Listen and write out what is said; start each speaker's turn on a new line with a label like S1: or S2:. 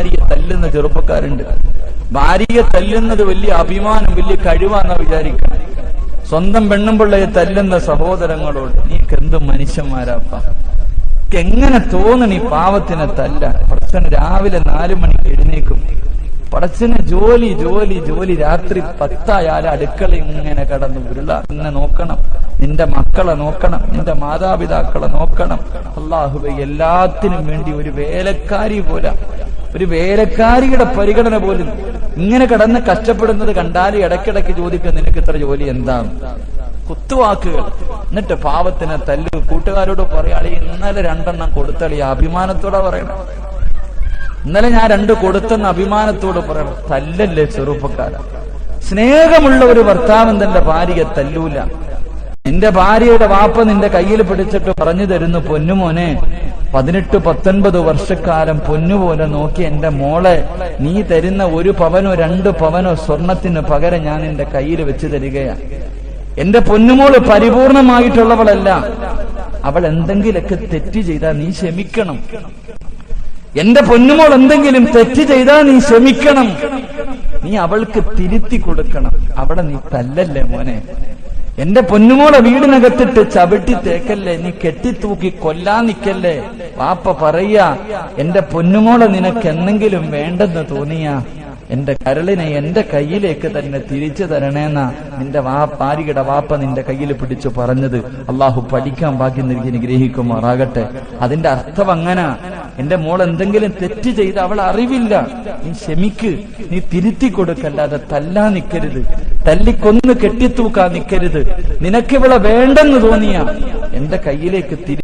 S1: ഭാര്യയെ തല്ലുന്ന ചെറുപ്പക്കാരുണ്ട്. ഭാര്യയെ തല്ലുന്നത് വലിയ അഭിമാനം വലിയ കഴിവാന്നാ വിചാരിക്കണം സ്വന്തം പെണ്ണുമ്പിള്ളയെ തല്ലുന്ന സഹോദരങ്ങളോട് നീക്ക് എന്ത് മനുഷ്യന്മാരാപ്പ എങ്ങനെ തോന്നണി പാവത്തിനെ തല്ല പ്രശ്നം രാവിലെ നാലു മണിക്ക് എഴുന്നേക്കും. പടച്ചന് ജോലി ജോലി ജോലി രാത്രി പത്തായാലും അടുക്കള ഇങ്ങനെ കടന്നു. ഉരുള ഇങ്ങനെ നോക്കണം. നിന്റെ മക്കളെ നോക്കണം. നിന്റെ മാതാപിതാക്കളെ നോക്കണം. അള്ളാഹുബൈ എല്ലാത്തിനും വേണ്ടി ഒരു വേലക്കാരി പോലെ ഒരു വേലക്കാരിയുടെ പരിഗണന പോലും ഇങ്ങനെ കിടന്ന് കഷ്ടപ്പെടുന്നത് കണ്ടാൽ ഇടയ്ക്കിടയ്ക്ക് ചോദിക്കുക നിനക്ക് ഇത്ര ജോലി എന്താണ്? കുത്തുവാക്കുകൾ. എന്നിട്ട് പാവത്തിനെ തല്ലു. കൂട്ടുകാരോട് പറയാളി ഇന്നലെ രണ്ടെണ്ണം കൊടുത്തളി അഭിമാനത്തോടെ പറയണം. ഇന്നലെ ഞാൻ രണ്ട് കൊടുത്തെന്ന് അഭിമാനത്തോട് പറയണം. തല്ലല്ലേ ചെറുപ്പക്കാരൻ സ്നേഹമുള്ള ഒരു ഭർത്താവൻ തന്റെ ഭാര്യയെ തല്ലൂല. നിന്റെ ഭാര്യയുടെ വാപ്പ നിന്റെ കയ്യിൽ പിടിച്ചിട്ട് പറഞ്ഞു തരുന്നു പൊന്നുമോനെ. പതിനെട്ട് പത്തൊൻപത് വർഷക്കാലം പൊന്നുപോലെ നോക്കി എന്റെ മോളെ നീ തരുന്ന ഒരു പവനോ രണ്ട് പവനോ സ്വർണത്തിന് പകരം ഞാൻ എന്റെ കയ്യിൽ വെച്ച് തരികയാണ് എന്റെ പൊന്നുമോൾ പരിപൂർണമായിട്ടുള്ളവളല്ല. അവൾ എന്തെങ്കിലൊക്കെ തെറ്റ് ചെയ്താൽ നീ ക്ഷമിക്കണം. എന്റെ പൊന്നുമോൾ എന്തെങ്കിലും തെറ്റ് ചെയ്താൽ നീ ക്ഷമിക്കണം. നീ അവൾക്ക് തിരുത്തി കൊടുക്കണം. അവിടെ നീ തല്ലല്ലേ മോനെ? എന്റെ പൊന്നുമോളെ വീടിനകത്തിട്ട് ചവിട്ടി തേക്കല്ലേ? നീ കെട്ടിത്തൂക്കി കൊല്ലാൻ നിക്കല്ലേ? വാപ്പ പറയാ എന്റെ പൊന്നുമോളെ നിനക്ക് എന്തെങ്കിലും വേണ്ടെന്ന് തോന്നിയാ എന്റെ കരളിനെ എന്റെ കയ്യിലേക്ക് തന്നെ തിരിച്ചു തരണേന്നാ നിന്റെ വാപ്പാരികട വാപ്പ നിന്റെ കയ്യിൽ പിടിച്ചു പറഞ്ഞത്. അള്ളാഹു പഠിക്കാൻ ബാക്കി നൽകി നിഗ്രഹിക്കുമാറാകട്ടെ അതിന്റെ അർത്ഥം അങ്ങനാ. എന്റെ മോൾ എന്തെങ്കിലും തെറ്റ് ചെയ്ത് അവൾ അറിവില്ല. നീ ക്ഷമിക്ക്. നീ തിരുത്തി കൊടുക്കല്ലാതെ തല്ലാ നിക്കരുത്. തല്ലിക്കൊന്ന് കെട്ടിത്തൂക്കാൻ നിക്കരുത്. നിനക്കിവളെ വേണ്ടെന്ന് തോന്നിയ. എന്റെ കയ്യിലേക്ക് തിരി